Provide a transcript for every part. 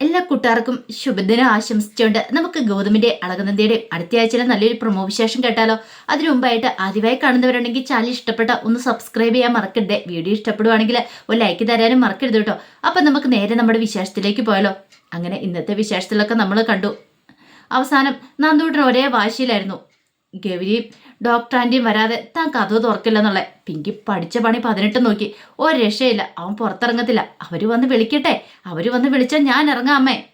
എല്ലാ കൂട്ടുകാർക്കും ശുഭദിനം ആശംസിച്ചുകൊണ്ട് നമുക്ക് ഗൗതമിന്റെ അളകനന്ദിയുടെ അടുത്ത ആഴ്ചയിലെ നല്ലൊരു പ്രൊമോ വിശേഷം കേട്ടാലോ? അതിനു മുമ്പായിട്ട് ആദ്യമായി കാണുന്നവരുണ്ടെങ്കിൽ ചാനൽ ഇഷ്ടപ്പെട്ട ഒന്ന് സബ്സ്ക്രൈബ് ചെയ്യാൻ മറക്കരുത്. വീഡിയോ ഇഷ്ടപ്പെടുവാണെങ്കിൽ ഒരു ലൈക്ക് തരാനും മറക്കരുത് കേട്ടോ. അപ്പം നമുക്ക് നേരെ നമ്മുടെ വിശേഷത്തിലേക്ക് പോയാലോ? അങ്ങനെ ഇന്നത്തെ വിശേഷത്തിലൊക്കെ നമ്മൾ കണ്ടു. അവസാനം നന്ദൂട്ടൻ ഒരേ വാശിയിലായിരുന്നു. ഗൗരിയും ഡോക്ടർ ആന്റിയും വരാതെ താൻ കഥ തുറക്കില്ലെന്നുള്ള പിങ്കി പഠിച്ച പണി പതിനെട്ട് നോക്കി. ഒരു രക്ഷയില്ല. അവൻ പുറത്തിറങ്ങത്തില്ല. അവർ വന്ന് വിളിക്കട്ടെ. അവർ വന്ന് വിളിച്ചാൽ ഞാൻ ഇറങ്ങാം അമ്മേ.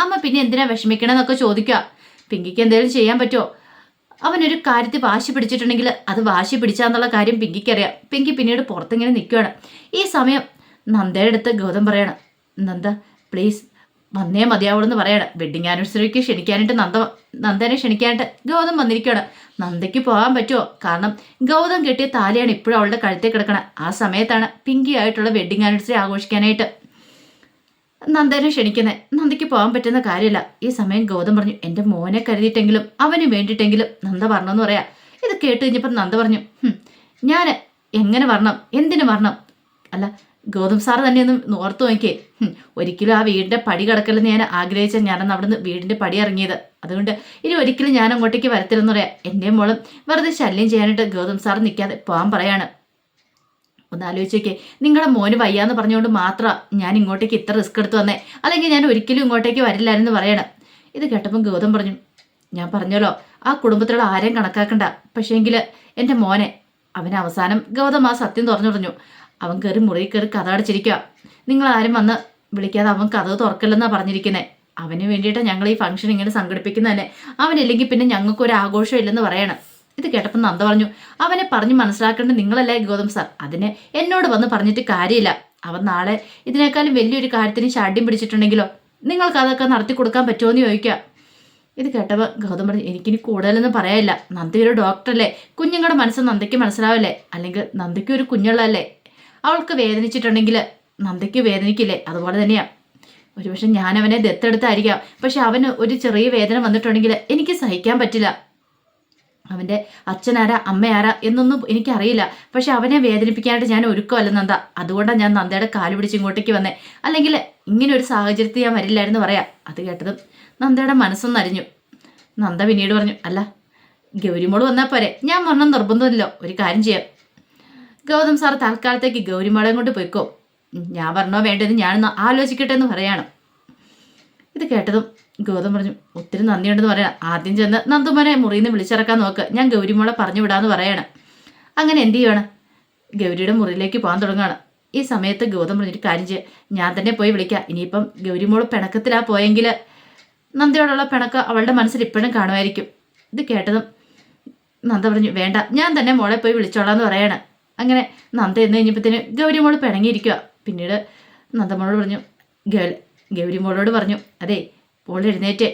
അമ്മ പിന്നെ എന്തിനാ വിഷമിക്കണമെന്നൊക്കെ ചോദിക്കുക പിങ്കിക്ക് എന്തെങ്കിലും ചെയ്യാൻ പറ്റുമോ അവനൊരു കാര്യത്തിൽ വാശി പിടിച്ചിട്ടുണ്ടെങ്കിൽ അത് വാശി പിടിച്ചാന്നുള്ള കാര്യം പിങ്കിക്കറിയാം. പിങ്കി പിന്നീട് പുറത്തിങ്ങനെ നിൽക്കുകയാണ് ഈ സമയം നന്ദയുടെ അടുത്ത് ഗൗതം പറയണം നന്ദ പ്ലീസ് വന്നേ മതിയാവുള്ളൂ എന്ന് പറയണം. വെഡിങ് ആനിവേഴ്സറിക്ക് ക്ഷണിക്കാനായിട്ട് നന്ദ നന്ദനെ ക്ഷണിക്കാനായിട്ട് ഗൗതം വന്നിരിക്കുകയാണ്. നന്ദയ്ക്ക് പോകാൻ പറ്റുമോ? കാരണം ഗൗതം കെട്ടിയ താലിയാണ് ഇപ്പോഴും അവളുടെ കഴുത്തിൽ കിടക്കണം. ആ സമയത്താണ് പിങ്കി ആയിട്ടുള്ള വെഡിങ് ആനിവേഴ്സറി ആഘോഷിക്കാനായിട്ട് നന്ദനെ ക്ഷണിക്കുന്നത് നന്ദയ്ക്ക് പോകാൻ പറ്റുന്ന കാര്യമില്ല. ഈ സമയം ഗൗതം പറഞ്ഞു എന്റെ മോനെ കരുതിയിട്ടെങ്കിലും അവന് വേണ്ടിയിട്ടെങ്കിലും നന്ദ പറഞ്ഞെന്ന് പറയാം. ഇത് കേട്ട് കഴിഞ്ഞപ്പോൾ നന്ദ പറഞ്ഞു ഞാൻ എങ്ങനെ വരണം? എന്തിനു വരണം? അല്ല ഗൗതം സാർ തന്നെ ഒന്ന് ഓർത്തു നോക്കിയേ. ഒരിക്കലും ആ വീടിന്റെ പടി കിടക്കലെന്ന് ഞാൻ ആഗ്രഹിച്ച ഞാനന്ന് അവിടുന്ന് വീടിന്റെ പടി ഇറങ്ങിയത്. അതുകൊണ്ട് ഇനി ഒരിക്കലും ഞാൻ അങ്ങോട്ടേക്ക് വരത്തില്ലെന്ന് പറയാം. എന്റെ മോളും വെറുതെ ശല്യം ചെയ്യാനായിട്ട് ഗൗതം സാർ നിൽക്കാതെ പോകാൻ പറയാണ്. ഒന്ന് ആലോചിച്ചേക്കേ നിങ്ങളുടെ മോന് വയ്യാന്ന് പറഞ്ഞുകൊണ്ട് മാത്രം ഞാൻ ഇങ്ങോട്ടേക്ക് ഇത്ര റിസ്ക് എടുത്ത് വന്നേ. അല്ലെങ്കിൽ ഞാൻ ഒരിക്കലും ഇങ്ങോട്ടേക്ക് വരില്ലായിരുന്നു പറയണം. ഇത് കേട്ടപ്പം ഗൗതം പറഞ്ഞു ഞാൻ പറഞ്ഞല്ലോ ആ കുടുംബത്തിലുള്ള ആരെയും കണക്കാക്കണ്ട. പക്ഷേങ്കിൽ എന്റെ മോനെ. അവൻ അവസാനം ഗൗതം ആ സത്യം തുറന്നു പറഞ്ഞു. അവൻ കയറി മുറിയിൽ കയറി കഥ അടച്ചിരിക്കുക നിങ്ങൾ ആരും വന്ന് വിളിക്കാതെ അവൻ കഥ തുറക്കില്ലെന്നാണ് പറഞ്ഞിരിക്കുന്നത് അവന് വേണ്ടിയിട്ടാണ് ഞങ്ങൾ ഈ ഫംഗ്ഷൻ ഇങ്ങനെ സംഘടിപ്പിക്കുന്നത് തന്നെ അവനില്ലെങ്കിൽ പിന്നെ ഞങ്ങൾക്ക് ഒരു ആഘോഷം ഇല്ലെന്ന് പറയണം. ഇത് കേട്ടപ്പോൾ നന്ദ പറഞ്ഞു അവനെ പറഞ്ഞ് മനസ്സിലാക്കേണ്ടത് നിങ്ങളല്ലേ ഗൗതം സാർ. അതിന് എന്നോട് വന്ന് പറഞ്ഞിട്ട് കാര്യമില്ല. അവൻ നാളെ ഇതിനേക്കാളും വലിയൊരു കാര്യത്തിന് ശാഠ്യം പിടിച്ചിട്ടുണ്ടെങ്കിലോ? നിങ്ങൾക്ക് അതൊക്കെ നടത്തി കൊടുക്കാൻ പറ്റുമോ എന്ന് ചോദിക്കുക ഇത് കേട്ടപ്പോൾ ഗൗതം പറഞ്ഞു എനിക്കിനി കൂടുതലൊന്നും പറയാനില്ല. നന്ദി ഒരു ഡോക്ടറല്ലേ കുഞ്ഞുങ്ങളുടെ മനസ്സ് നന്ദയ്ക്ക് മനസ്സിലാവില്ലേ? അല്ലെങ്കിൽ നന്ദയ്ക്ക് ഒരു കുഞ്ഞുള്ളതല്ലേ? അവൾക്ക് വേദനിച്ചിട്ടുണ്ടെങ്കിൽ നന്ദയ്ക്ക് വേദനിക്കില്ലേ? അതുപോലെ തന്നെയാണ് ഒരുപക്ഷെ ഞാൻ അവനെ ദത്തെടുത്തായിരിക്കാം. പക്ഷെ അവന് ഒരു ചെറിയ വേദന വന്നിട്ടുണ്ടെങ്കിൽ എനിക്ക് സഹിക്കാൻ പറ്റില്ല. അവന്റെ അച്ഛനാരാ അമ്മയാരാ എന്നൊന്നും എനിക്കറിയില്ല. പക്ഷെ അവനെ വേദനിപ്പിക്കാനായിട്ട് ഞാൻ ഒരുക്കമല്ല നന്ദ. അതുകൊണ്ടാണ് ഞാൻ നന്ദയുടെ കാൽ പിടിച്ച് ഇങ്ങോട്ടേക്ക് വന്നേ. അല്ലെങ്കിൽ ഇങ്ങനെ ഒരു സാഹചര്യത്തിൽ ഞാൻ വരില്ലായിരുന്നു പറയാം. അത് കേട്ടതും നന്ദയുടെ മനസ്സൊന്ന് അരിഞ്ഞു. നന്ദ പിന്നീട് പറഞ്ഞു അല്ല ഗൗരിമോൾ വന്നാൽ പോരെ. ഞാൻ മരണം നിർബന്ധമില്ലല്ലോ. ഒരു കാര്യം ചെയ്യാം. ഗൗതം സാർ തൽക്കാലത്തേക്ക് ഗൗരിമോളെയും കൊണ്ട് പോയിക്കോ. ഞാൻ പറഞ്ഞോ വേണ്ടത് ഞാനൊന്ന് ആലോചിക്കട്ടെ എന്ന് പറയാണ്. ഇത് കേട്ടതും ഗൗതം പറഞ്ഞു ഒത്തിരി നന്ദിയുണ്ടെന്ന് പറയാം ആദ്യം ചെന്ന് നന്ദുമനെ മുറിയിൽ നിന്ന് വിളിച്ചിറക്കാൻ നോക്ക്. ഞാൻ ഗൗരിമോളെ പറഞ്ഞു വിടാന്ന് പറയാണ്. അങ്ങനെ എന്ത് ചെയ്യുവാണ്? ഗൗരിയുടെ മുറിയിലേക്ക് പോകാൻ തുടങ്ങുകയാണ് ഈ സമയത്ത് ഗൗതം പറഞ്ഞൊരു കാര്യം ചെയ്യുക ഞാൻ തന്നെ പോയി വിളിക്കാം. ഇനിയിപ്പം ഗൗരിമോൾ പിണക്കത്തിലാ പോയെങ്കിൽ നന്ദയോടുള്ള പിണക്കം അവളുടെ മനസ്സിൽ ഇപ്പോഴും കാണുമായിരിക്കും. ഇത് കേട്ടതും നന്ദ പറഞ്ഞു വേണ്ട. ഞാൻ തന്നെ മോളെ പോയി വിളിച്ചോളാം എന്ന് പറയാണ്. അങ്ങനെ നന്ദ എന്ന് കഴിഞ്ഞപ്പോഴത്തേന് ഗൗരിമോൾ പിണങ്ങിയിരിക്കുക പിന്നീട് നന്ദമോളോട് പറഞ്ഞു ഗൗ ഗൗരിമോളോട് പറഞ്ഞു അതെ പോൾ എഴുന്നേറ്റ്.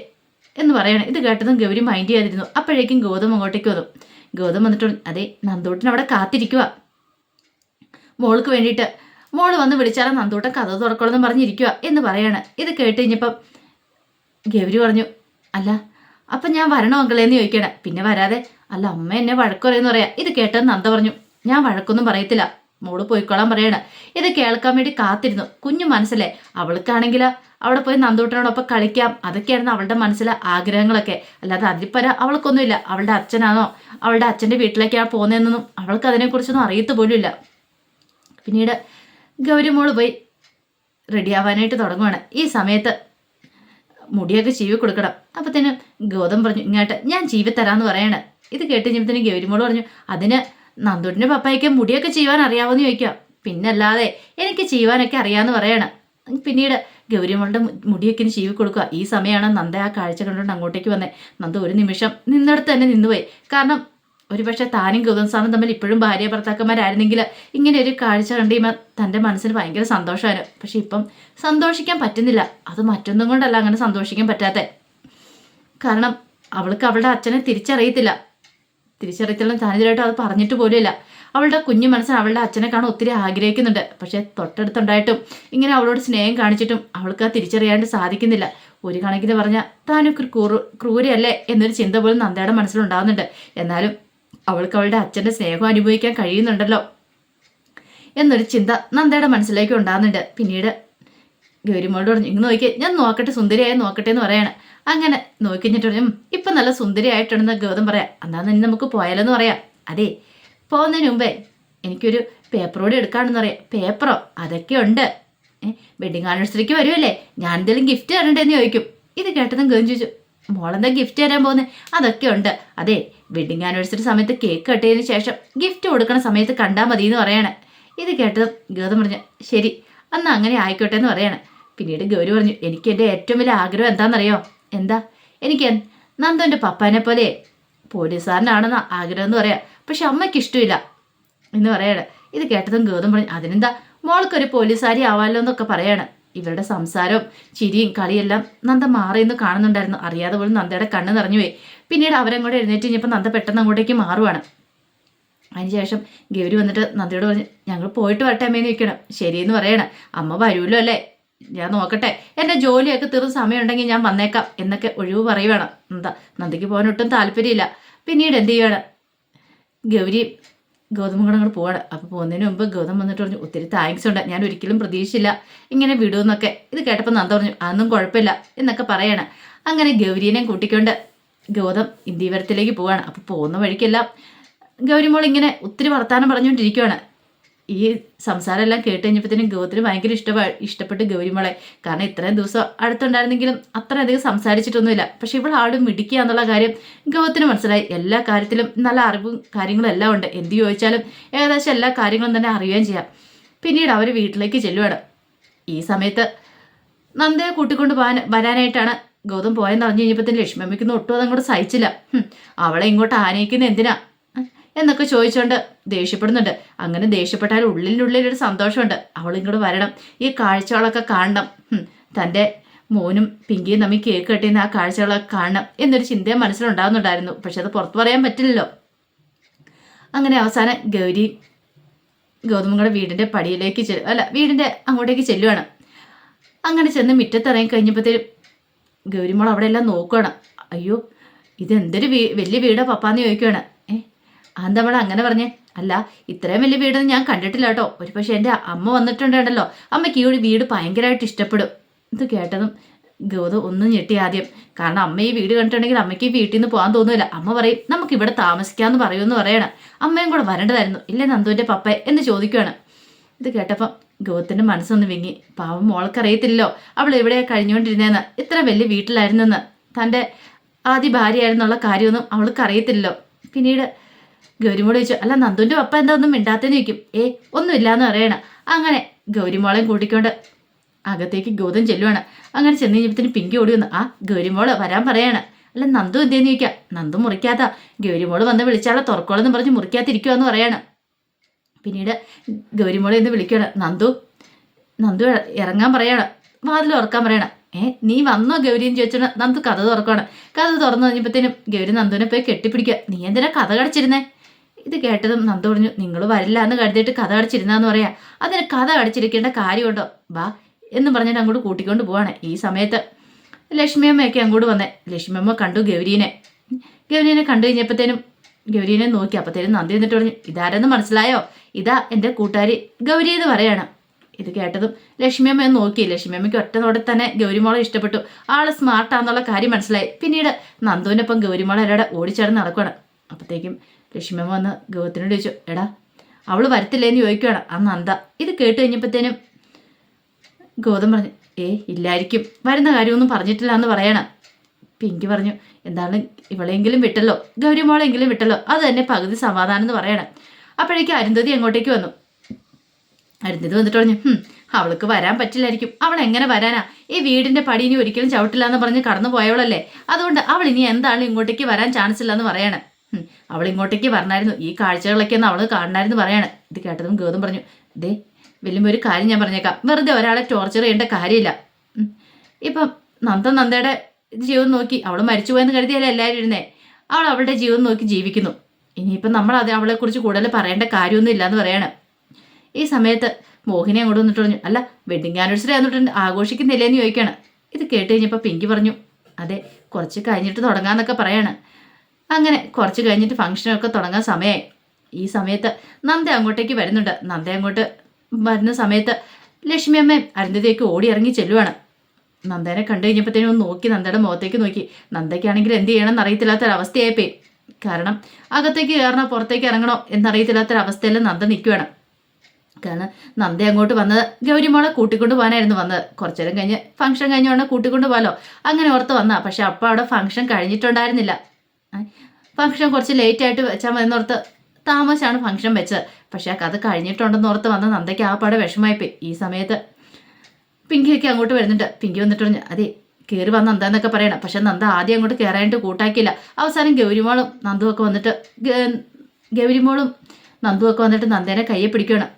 എന്ന് പറയണം. ഇത് കേട്ടതും ഗൗരി മൈൻഡ് ചെയ്യാതിരുന്നു. അപ്പോഴേക്കും ഗൗതം അങ്ങോട്ടേക്ക് വന്നു. ഗൗതം വന്നിട്ട് അതെ നന്ദൂട്ടൻ അവിടെ കാത്തിരിക്കുക മോൾക്ക് വേണ്ടിയിട്ട് മോൾ വന്ന് വിളിച്ചാലും നന്ദൂട്ടൻ കഥ തുറക്കണമെന്ന് പറഞ്ഞിരിക്കുക എന്ന് പറയാണ്. ഇത് കേട്ട് കഴിഞ്ഞപ്പം ഗൗരി പറഞ്ഞു അല്ല അപ്പം ഞാൻ വരണോ അങ്കളേന്ന് ചോദിക്കണേ പിന്നെ വരാതെ അല്ല അമ്മ എന്നെ വഴക്കുറയെന്ന് പറയാം. ഇത് കേട്ടത് നന്ദ പറഞ്ഞു ഞാൻ വഴക്കൊന്നും പറയത്തില്ല. മോൾ പോയിക്കോളാൻ പറയണ. ഇത് കേൾക്കാൻ വേണ്ടി കാത്തിരുന്നു. കുഞ്ഞു മനസ്സിലെ അവൾക്കാണെങ്കിൽ അവിടെ പോയി നന്ദൂട്ടനോടൊപ്പം കളിക്കാം. അതൊക്കെയായിരുന്നു അവളുടെ മനസ്സിലെ ആഗ്രഹങ്ങളൊക്കെ. അല്ലാതെ അതിപ്പര അവൾക്കൊന്നുമില്ല. അവളുടെ അച്ഛനാണോ? അവളുടെ അച്ഛന്റെ വീട്ടിലേക്കാണ് പോകുന്നതെന്നൊന്നും അവൾക്ക് അതിനെക്കുറിച്ചൊന്നും അറിയത്ത് പോലുമില്ല. പിന്നീട് ഗൗരി ഗൗരിമോൾ പോയി റെഡിയാവാനായിട്ട് തുടങ്ങുവാണ്. ഈ സമയത്ത് മുടിയൊക്കെ ചീവി കൊടുക്കണം. അപ്പത്തേന് ഗൗതം പറഞ്ഞു ഇങ്ങോട്ട് ഞാൻ ചീവി തരാമെന്ന് പറയാണ്. ഇത് കേട്ട് കഴിഞ്ഞപ്പോഴത്തേനും ഗൗരിമോൾ പറഞ്ഞു അതിന് നന്ദൂട്ടിന്റെ പപ്പായ്ക്ക് മുടിയൊക്കെ ചെയ്യുവാൻ അറിയാവുന്ന ചോദിക്കുക പിന്നല്ലാതെ എനിക്ക് ചെയ്യുവാനൊക്കെ അറിയാമെന്ന് പറയാണ്. പിന്നീട് ഗൗരിമോളുടെ മുടിയൊക്കെ ചീവി കൊടുക്കുക ഈ സമയമാണ് നന്ദ ആ കാഴ്ച കണ്ടുകൊണ്ട് അങ്ങോട്ടേക്ക് വന്നേ. നന്ദ ഒരു നിമിഷം നിന്നിടത്ത് തന്നെ നിന്നുപോയി. കാരണം ഒരുപക്ഷെ താനും ഗൗതം സാറും തമ്മിൽ ഇപ്പോഴും ഭാര്യ ഭർത്താക്കന്മാരായിരുന്നെങ്കിൽ ഇങ്ങനെ ഒരു കാഴ്ച കണ്ടു കഴിയുമ്പോൾ തന്റെ മനസ്സിന് ഭയങ്കര സന്തോഷമായിരുന്നു പക്ഷെ ഇപ്പം സന്തോഷിക്കാൻ പറ്റുന്നില്ല. അത് മറ്റൊന്നും കൊണ്ടല്ല അങ്ങനെ സന്തോഷിക്കാൻ പറ്റാത്ത. കാരണം അവൾക്ക് അവളുടെ അച്ഛനെ തിരിച്ചറിയത്തില്ല. തിരിച്ചറിയത്തില്ല സാഹചര്യമായിട്ട് അത് പറഞ്ഞിട്ട് പോലുമില്ല. അവളുടെ കുഞ്ഞു മനസ്സിന് അവളുടെ അച്ഛനെ കാണാൻ ഒത്തിരി ആഗ്രഹിക്കുന്നുണ്ട്. പക്ഷെ തൊട്ടടുത്തുണ്ടായിട്ടും ഇങ്ങനെ അവളോട് സ്നേഹം കാണിച്ചിട്ടും അവൾക്ക് അത് തിരിച്ചറിയാണ്ട് സാധിക്കുന്നില്ല. ഒരു കണക്കിന് പറഞ്ഞാൽ താനൊക്കെ ക്രൂ ക്രൂര ക്രൂരയല്ലേ എന്നൊരു ചിന്ത പോലും നന്ദയുടെ മനസ്സിലുണ്ടാകുന്നുണ്ട് എന്നാലും അവൾക്ക് അവളുടെ അച്ഛന്റെ സ്നേഹം അനുഭവിക്കാൻ കഴിയുന്നുണ്ടല്ലോ എന്നൊരു ചിന്ത നന്ദയുടെ മനസ്സിലേക്ക് ഉണ്ടാകുന്നുണ്ട് പിന്നീട് ഗൗരിമോളോട് പറഞ്ഞു ഇങ്ങ് നോക്കി ഞാൻ നോക്കട്ടെ സുന്ദരിയായി നോക്കട്ടെ എന്ന് പറയാണ്. അങ്ങനെ നോക്കിഞ്ഞിട്ട് പറഞ്ഞു "ഉം, ഇപ്പൊ നല്ല സുന്ദരിയായിട്ടുണ്ടെന്ന് ഗൗതം പറയാം. എന്നാ ഇനി നമുക്ക് പോയാലെന്ന് പറയാം. അതെ പോകുന്നതിന് മുമ്പേ എനിക്കൊരു പേപ്പർ കൂടി എടുക്കാണെന്ന് പറയാം. പേപ്പറോ അതൊക്കെ ഉണ്ട്. വെഡിങ് ആനിവേഴ്സറിക്ക് വരുമല്ലേ ഞാൻ എന്തെങ്കിലും ഗിഫ്റ്റ് തരണ്ടെന്ന് ചോദിക്കും. ഇത് കേട്ടതും ഗൗതം ചോദിച്ചു മോളെന്താ ഗിഫ്റ്റ് തരാൻ പോകുന്നത് അതൊക്കെ ഉണ്ട്. അതെ വെഡിങ് ആനിവേഴ്സറി സമയത്ത് കേക്ക് കട്ടിയതിന് ശേഷം ഗിഫ്റ്റ് കൊടുക്കണ സമയത്ത് കണ്ടാൽ മതി എന്ന് പറയാണ്. ഇത് കേട്ടതും ഗൗതം പറഞ്ഞു ശരി അന്ന് അങ്ങനെ ആയിക്കോട്ടെ എന്ന് പറയാണ്. പിന്നീട് ഗൗരി പറഞ്ഞു എനിക്ക് എന്റെ ഏറ്റവും വലിയ ആഗ്രഹം എന്താണെന്നറിയോ? എന്താ? എനിക്ക് നന്ദന്റെ പപ്പാനെ പോലെ പോലീസുകാരനാണെന്ന ആഗ്രഹം എന്ന് പറയാം. പക്ഷെ അമ്മയ്ക്ക് ഇഷ്ടമില്ല. എന്ന് പറയാണ്. ഇത് കേട്ടതും ഗൗതം പറഞ്ഞു അതിനെന്താ? മോൾക്കൊരു പോലീസുകാരി ആവാമല്ലോ എന്നൊക്കെ പറയാണ്. ഇവരുടെ സംസാരവും ചിരിയും കളിയെല്ലാം നന്ദ മാറിയെന്ന് കാണുന്നുണ്ടായിരുന്നു. അറിയാതെ പോലും നന്ദയുടെ കണ്ണ് നിറഞ്ഞു പോയി. പിന്നീട് അവരങ്ങോട്ട് എഴുന്നേറ്റ് കഴിഞ്ഞപ്പോൾ നന്ദ പെട്ടെന്ന് അങ്ങോട്ടേക്ക് മാറുവാണ്. അതിനുശേഷം ഗൗരി വന്നിട്ട് നന്ദയോട് പറഞ്ഞു ഞങ്ങൾ പോയിട്ട് വരട്ടെ അമ്മേന്ന് വയ്ക്കണം ശരിയെന്ന് പറയണം. അമ്മ വരുമല്ലോ അല്ലേ? ഞാൻ നോക്കട്ടെ. എന്റെ ജോലിയൊക്കെ തീർന്ന സമയമുണ്ടെങ്കിൽ ഞാൻ വന്നേക്കാം എന്നൊക്കെ ഒഴിവ് പറയുവാണ്. എന്താ നന്ദിക്ക് പോകാൻ ഒട്ടും താല്പര്യമില്ല. പിന്നീട് എന്ത് ചെയ്യുവാണ്? ഗൗരി ഗൗതമും കൂടെ അങ്ങോട്ട് പോവാണ്. അപ്പോൾ പോകുന്നതിന് മുമ്പ് ഗൗതം വന്നിട്ട് പറഞ്ഞു ഒത്തിരി താങ്ക്സ് ഉണ്ട്. ഞാൻ ഒരിക്കലും പ്രതീക്ഷിച്ചില്ല. ഇങ്ങനെ വിടുമെന്നൊക്കെ. ഇത് കേട്ടപ്പോൾ നന്ദ പറഞ്ഞു അതൊന്നും കുഴപ്പമില്ല എന്നൊക്കെ പറയണം. അങ്ങനെ ഗൗരീനെ കൂട്ടിക്കൊണ്ട് ഗൗതം ഇന്ത്യവരത്തിലേക്ക് പോവാണ്. അപ്പോൾ പോകുന്ന വഴിക്കെല്ലാം ഗൗരിമോൾ ഇങ്ങനെ ഒത്തിരി വർത്തമാനം പറഞ്ഞുകൊണ്ടിരിക്കുകയാണ് ഈ സംസാരം എല്ലാം കേട്ട് കഴിഞ്ഞപ്പോഴത്തേനും ഗൗതത്തിന് ഭയങ്കര ഇഷ്ടപ്പെ ഇഷ്ടപ്പെട്ട് ഗൗരിമോളെ കാരണം ഇത്രയും ദിവസം അടുത്തുണ്ടായിരുന്നെങ്കിലും അത്രയധികം സംസാരിച്ചിട്ടൊന്നുമില്ല. പക്ഷെ ഇവൾ ആളും മിടിക്കുക എന്നുള്ള കാര്യം ഗൗതത്തിന് മനസ്സിലായി. എല്ലാ കാര്യത്തിലും നല്ല അറിവും കാര്യങ്ങളും എല്ലാം ഉണ്ട്. എന്ത് ചോദിച്ചാലും ഏകദേശം എല്ലാ കാര്യങ്ങളും തന്നെ അറിയുകയും ചെയ്യാം. പിന്നീട് അവർ വീട്ടിലേക്ക് ചെല്ലുവാണ്. ഈ സമയത്ത് നന്ദയെ കൂട്ടിക്കൊണ്ട് പോകാൻ വരാനായിട്ടാണ് ഗൗതം പോയെന്ന് അറിഞ്ഞു കഴിഞ്ഞപ്പോൾ ലക്ഷ്മി അമ്മയ്ക്കൊന്നും ഒട്ടും അതങ്ങോട്ട് സഹിച്ചില്ല. അവളെ ഇങ്ങോട്ട് ആനയിക്കുന്ന എന്തിനാ? എന്നൊക്കെ ചോദിച്ചുകൊണ്ട് ദേഷ്യപ്പെടുന്നുണ്ട്. അങ്ങനെ ദേഷ്യപ്പെട്ടാൽ ഉള്ളിനുള്ളിൽ ഒരു സന്തോഷമുണ്ട്. അവൾ ഇങ്ങോട്ട് വരണം. ഈ കാഴ്ചകളൊക്കെ കാണണം. തന്റെ മോനും പിങ്കിയും നമ്മി കേക്ക് കെട്ടിയെന്ന് ആ കാഴ്ചകളൊക്കെ കാണണം എന്നൊരു ചിന്തയും മനസ്സിലുണ്ടാകുന്നുണ്ടായിരുന്നു പക്ഷെ അത് പുറത്തു പറയാൻ പറ്റില്ലല്ലോ. അങ്ങനെ അവസാനം ഗൗരി ഗൗതമങ്ങളുടെ വീടിന്റെ പടിയിലേക്ക് ചെല്ലും. അല്ല വീടിന്റെ അങ്ങോട്ടേക്ക് ചെല്ലുവാണ്. അങ്ങനെ ചെന്ന് മുറ്റത്തിറങ്ങി കഴിഞ്ഞപ്പോഴത്തേക്കും ഗൗരിമോൾ അവിടെ എല്ലാം നോക്കുകയാണ് അയ്യോ ഇതെന്തൊരു വീ വലിയ വീടാ പപ്പാന്ന് ചോദിക്കുകയാണ് അവൾ അങ്ങനെ പറഞ്ഞേ? അല്ല ഇത്രയും വലിയ വീടൊന്നും ഞാൻ കണ്ടിട്ടില്ല കേട്ടോ. ഒരു പക്ഷേ എന്റെ അമ്മ വന്നിട്ടുണ്ടല്ലോ അമ്മയ്ക്ക് ഈ വീട് ഭയങ്കരമായിട്ട് ഇഷ്ടപ്പെടും. ഇത് കേട്ടതും ഗൗതം ഒന്നും ഞെട്ടി ആദ്യം. കാരണം അമ്മ ഈ വീട് കണ്ടിട്ടുണ്ടെങ്കിൽ അമ്മയ്ക്ക് വീട്ടിൽ നിന്ന് പോകാൻ തോന്നുന്നില്ല അമ്മ പറയും നമുക്ക് ഇവിടെ താമസിക്കാമെന്ന് പറയുമെന്ന് പറയണം. അമ്മയും കൂടെ വരേണ്ടതായിരുന്നു ഇല്ലേ നന്ദുവിന്റെ പപ്പ എന്ന് ചോദിക്കുകയാണ് ഇത് കേട്ടപ്പം ഗൗതത്തിന്റെ മനസ്സൊന്ന് വിങ്ങി. പാവം മോൾക്കറിയത്തില്ലല്ലോ. അവൾ എവിടെയാണ് കഴിഞ്ഞുകൊണ്ടിരുന്നതെന്ന് ഇത്ര വലിയ വീട്ടിലായിരുന്നെന്ന്. തന്റെ ആദ്യ ഭാര്യയായിരുന്നുള്ള കാര്യമൊന്നും അവൾക്ക് അറിയത്തില്ലല്ലോ പിന്നീട് ഗൗരിമോൾ ചോദിച്ചു അല്ല നന്ദുവിന്റെ പപ്പ എന്താ ഒന്നും മിണ്ടാത്തേന്ന് ചോദിക്കും. ഏ ഒന്നുമില്ലാന്ന് പറയണം. അങ്ങനെ ഗൗരിമോളെയും കൂട്ടിക്കൊണ്ട് അകത്തേക്ക് ഗൗതം ചെല്ലുവാണ്. അങ്ങനെ ചെന്ന് കഴിഞ്ഞപ്പത്തിന് പിങ്കി ഓടി വന്നു. ആ ഗൗരിമോൾ വരാൻ പറയാണ്. അല്ല നന്ദു എന്തേന്ന് ചോദിക്കാം? നന്ദു മുറിക്കാത്ത. ഗൗരിമോൾ വന്ന് വിളിച്ചാളെ തുറക്കോളെന്ന് പറഞ്ഞ് മുറിക്കാത്തിരിക്കുവാന്ന് പറയാണ്. പിന്നീട് ഗൗരിമോളെ എന്ന് വിളിക്കുകയാണ് നന്ദു നന്ദു ഇറങ്ങാൻ പറയണം. വാതിൽ ഉറക്കാൻ പറയണം. ഏ നീ വന്നോ ഗൗരി? എന്ന് ചോദിച്ചോ നന്ദു കഥ തുറക്കണം കഥ തുറന്നു കഴിഞ്ഞപ്പോഴത്തേനും ഗൗരി നന്ദുവിനെ പോയി കെട്ടിപ്പിടിക്കുക നീ എന്തിനാ കഥ കടച്ചിരുന്നേ? ഇത് കേട്ടതും നന്ദു പറഞ്ഞു നിങ്ങൾ വരില്ല എന്ന് കരുതിയിട്ട് കഥ അടച്ചിരുന്നാന്ന് പറയാ. അതിന് കഥ അടച്ചിരിക്കേണ്ട കാര്യമുണ്ടോ? വാ എന്ന് പറഞ്ഞിട്ട് അങ്ങോട്ട് കൂട്ടിക്കൊണ്ട് പോവാണ് ഈ സമയത്ത്. ലക്ഷ്മിയമ്മയൊക്കെ അങ്ങോട്ട് വന്നേ ലക്ഷ്മിയമ്മ കണ്ടു ഗൗരീനെ. ഗൗരീനെ കണ്ടു കഴിഞ്ഞപ്പോഴത്തേനും ഗൗരീനെ നോക്കി. അപ്പത്തേനും നന്ദി എന്നിട്ട് പറഞ്ഞു ഇതാരെന്ന് മനസ്സിലായോ? ഇതാ എന്റെ കൂട്ടുകാരി ഗൗരി എന്ന് പറയാണ്. ഇത് കേട്ടതും ലക്ഷ്മിയമ്മ ഒന്ന് നോക്കി. ലക്ഷ്മിയമ്മയ്ക്ക് ഒറ്റ നോടെ തന്നെ ഗൗരിമോളെ ഇഷ്ടപ്പെട്ടു. ആൾ സ്മാർട്ടാന്നുള്ള കാര്യം മനസ്സിലായി. പിന്നീട് നന്ദുവിനൊപ്പം ഗൗരിമോളെ എല്ലാവരുടെ ഓടിച്ചേർന്ന് നടക്കുകയാണ് അപ്പോഴത്തേക്കും ലക്ഷ്മിയമ്മ വന്ന് ഗൗതത്തിനോട് ചോദിച്ചു എടാ അവൾ വരത്തില്ലേന്ന് ചോദിക്കുകയാണ് അന്ന് അന്ത. ഇത് കേട്ട് കഴിഞ്ഞപ്പോഴത്തേനും ഗൗതം പറഞ്ഞു ഏ ഇല്ലായിരിക്കും. വരുന്ന കാര്യമൊന്നും പറഞ്ഞിട്ടില്ല എന്ന് പറയണം. പിങ്കി പറഞ്ഞു എന്താണ് ഇവളെങ്കിലും വിട്ടല്ലോ? ഗൗരിമോളെങ്കിലും വിട്ടല്ലോ? അത് തന്നെ പകുതി സമാധാനം എന്ന് പറയണം. അപ്പോഴേക്കും അരുന്ധതി അങ്ങോട്ടേക്ക് വന്നു. അരുന്ധതി വന്നിട്ട് പറഞ്ഞു "ഹും, അവൾക്ക് വരാൻ പറ്റില്ലായിരിക്കും. അവൾ എങ്ങനെ വരാനാ? ഈ വീടിന്റെ പടി ഇനി ഒരിക്കലും ചവിട്ടില്ല എന്ന് പറഞ്ഞ് കടന്നു പോയവളല്ലേ അതുകൊണ്ട് അവൾ ഇനി എന്താണ് ഇങ്ങോട്ടേക്ക് വരാൻ ചാൻസ് ഇല്ല എന്ന് "ഹും, അവൾ ഇങ്ങോട്ടേക്ക് പറഞ്ഞായിരുന്നു. ഈ കാഴ്ചകളൊക്കെ ഒന്ന് അവൾ കാണണമായിരുന്നു പറയാണ്. ഇത് കേട്ടതും ഗൗതം പറഞ്ഞു ദേ വലിയ ഒരു കാര്യം ഞാൻ പറഞ്ഞേക്കാം. വെറുതെ ഒരാളെ ടോർച്ചർ ചെയ്യേണ്ട കാര്യമില്ല. ഇപ്പം നന്ദ നന്ദയുടെ ജീവൻ നോക്കി അവൾ മരിച്ചു പോയെന്ന് കരുതിയല്ലേ എല്ലാവരും ഇരുന്നേ? അവൾ അവളുടെ ജീവൻ നോക്കി ജീവിക്കുന്നു. ഇനിയിപ്പം നമ്മൾ അത് അവളെക്കുറിച്ച് കൂടുതൽ പറയേണ്ട കാര്യമൊന്നും ഇല്ലാന്ന് പറയാണ്. ഈ സമയത്ത് മോഹിനി അങ്ങോട്ട് വന്നിട്ട് പറഞ്ഞു അല്ല വെഡിങ് ആനിവേഴ്സറി വന്നിട്ടുണ്ട് ആഘോഷിക്കുന്നില്ലേന്ന് ചോദിക്കുകയാണ് ഇത് കേട്ട് കഴിഞ്ഞപ്പോൾ പിങ്കി പറഞ്ഞു അതെ കുറച്ച് കഴിഞ്ഞിട്ട് തുടങ്ങാന്നൊക്കെ പറയാണ്. അങ്ങനെ കുറച്ച് കഴിഞ്ഞിട്ട് ഫംഗ്ഷനൊക്കെ തുടങ്ങാൻ സമയമായി ഈ സമയത്ത് നന്ദ അങ്ങോട്ടേക്ക് വരുന്നുണ്ട്. നന്ദ അങ്ങോട്ട് വരുന്ന സമയത്ത് ലക്ഷ്മി അമ്മയും അരുന്ധതിയൊക്കെ ഓടി ഇറങ്ങി ചെല്ലുവാണ്. നന്ദനെ കണ്ടു കഴിഞ്ഞപ്പോഴത്തേനും ഒന്ന് നോക്കി നന്ദയുടെ മുഖത്തേക്ക് നോക്കി. നന്ദയ്ക്കാണെങ്കിൽ എന്ത് ചെയ്യണമെന്ന് അറിയത്തില്ലാത്തൊരവസ്ഥയായിപ്പോയി കാരണം അകത്തേക്ക് കയറണോ പുറത്തേക്ക് ഇറങ്ങണോ എന്നറിയത്തില്ലാത്തൊരവസ്ഥയിൽ നന്ദ നിൽക്കുകയാണ് കാരണം നന്ദ അങ്ങോട്ട് വന്നത് ഗൗരിമോളെ കൂട്ടിക്കൊണ്ട് പോകാനായിരുന്നു വന്നത്. കുറച്ചു നേരം കഴിഞ്ഞ് ഫംഗ്ഷൻ കഴിഞ്ഞോണ്ട് കൂട്ടിക്കൊണ്ട് പോകാലോ. അങ്ങനെ ഓർത്ത് വന്നാ. പക്ഷെ അപ്പോൾ അവിടെ ഫംഗ്ഷൻ കഴിഞ്ഞിട്ടുണ്ടായിരുന്നില്ല. ഫംഗ്ഷൻ കുറച്ച് ലേറ്റ് ആയിട്ട് വെച്ചാൽ മതി എന്നോർത്ത് താമസിച്ചാണ് ഫംഗ്ഷൻ വെച്ചത്. പക്ഷെ ആ കഥ കഴിഞ്ഞിട്ടുണ്ടെന്ന് ഓർത്ത് വന്ന നന്ദയ്ക്ക് ആ പാടെ വിഷമമായിപ്പോയി ഈ സമയത്ത് പിങ്കിയൊക്കെ അങ്ങോട്ട് വരുന്നുണ്ട്. പിങ്കി വന്നിട്ട് പറഞ്ഞു അതെ കയറി വന്ന നന്ദ പറയണം. പക്ഷെ നന്ദ ആദ്യം അങ്ങോട്ട് കയറാനായിട്ട് കൂട്ടാക്കിയില്ല. അവസാനം ഗൗരിമോളും നന്ദുവൊക്കെ വന്നിട്ട് ഗൗരിമോളും നന്ദുവൊക്കെ വന്നിട്ട് നന്ദേനെ കയ്യെ പിടിക്കുകയാണ്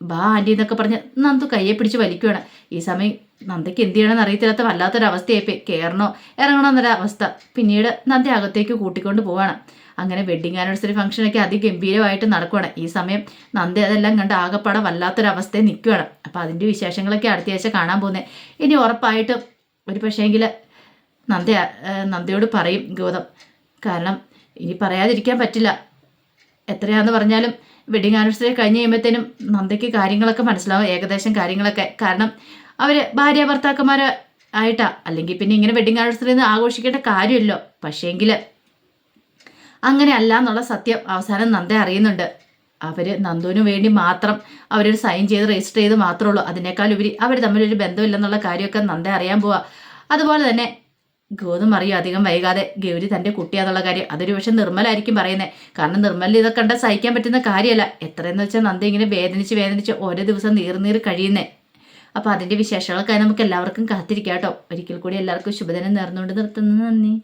ബാ ആന്റി എന്നൊക്കെ പറഞ്ഞ് നന്ദു കയ്യെ പിടിച്ച് വലിക്കുകയാണ് ഈ സമയം നന്ദയ്ക്ക് എന്ത് ചെയ്യണമെന്ന് അറിയത്തില്ലാത്ത വല്ലാത്തൊരവസ്ഥയായിപ്പോയി കയറണോ ഇറങ്ങണോ എന്നൊരു അവസ്ഥ. പിന്നീട് നന്ദ അകത്തേക്ക് കൂട്ടിക്കൊണ്ട് പോവാണ്. അങ്ങനെ വെഡിങ് ആനിവേഴ്സറി ഫംഗ്ഷനൊക്കെ അതിഗംഭീരമായിട്ട് നടക്കുവാണ്. ഈ സമയം നന്ദ അതെല്ലാം കണ്ട് ആകപ്പാടെ വല്ലാത്തൊരവസ്ഥയിൽ നിൽക്കുകയാണ് അപ്പോൾ അതിന്റെ വിശേഷങ്ങളൊക്കെ അടുത്ത ആഴ്ച കാണാൻ പോകുന്നത് ഇനി ഉറപ്പായിട്ട് ഒരു പക്ഷേങ്കിൽ നന്ദ നന്ദയോട് പറയും ഗൗതം. കാരണം ഇനി പറയാതിരിക്കാൻ പറ്റില്ല. എത്രയാന്ന് പറഞ്ഞാലും വെഡിങ് ആനിവേഴ്സറി കഴിഞ്ഞ് കഴിയുമ്പോഴത്തേനും നന്ദയ്ക്ക് കാര്യങ്ങളൊക്കെ മനസ്സിലാവും ഏകദേശം കാര്യങ്ങളൊക്കെ. കാരണം അവർ ഭാര്യ ഭർത്താക്കന്മാർ ആയിട്ടാ. അല്ലെങ്കിൽ പിന്നെ ഇങ്ങനെ വെഡിങ് ആനിവേഴ്സറി നിന്ന് ആഘോഷിക്കേണ്ട കാര്യമില്ലോ. പക്ഷേങ്കിൽ അങ്ങനെ അല്ല എന്നുള്ള സത്യം അവസാനം നന്ദ അറിയുന്നുണ്ട്. അവർ നന്ദുവിന് വേണ്ടി മാത്രം അവരൊരു സൈൻ ചെയ്ത് രജിസ്റ്റർ ചെയ്ത് മാത്രമേ ഉള്ളൂ. അതിനേക്കാൾ ഉപരി അവർ തമ്മിലൊരു ബന്ധമില്ലെന്നുള്ള കാര്യമൊക്കെ നന്ദ അറിയാൻ പോവാ. അതുപോലെ തന്നെ ഗോതം അറിയും? അധികം വൈകാതെ ഗൗരി തന്റെ കുട്ടിയാന്നുള്ള കാര്യം. അതൊരു പക്ഷെ നിർമ്മലായിരിക്കും പറയുന്നത് കാരണം നിർമ്മലിന് ഇതൊക്കെ കണ്ട സഹിക്കാൻ പറ്റുന്ന കാര്യമല്ല. എത്രയെന്ന് വെച്ചാൽ നന്ദി ഇങ്ങനെ വേദനിച്ച് വേദനിച്ച് ഓരോ ദിവസം നീർനീർ നീർ കഴിയുന്നേ. അപ്പോൾ അതിന്റെ വിശേഷങ്ങളൊക്കെ നമുക്ക് എല്ലാവർക്കും കാത്തിരിക്കാം കേട്ടോ. ഒരിക്കൽ കൂടി എല്ലാവർക്കും ശുഭദിനം നേർന്നുകൊണ്ട് നിർത്തുന്നു. നന്ദി.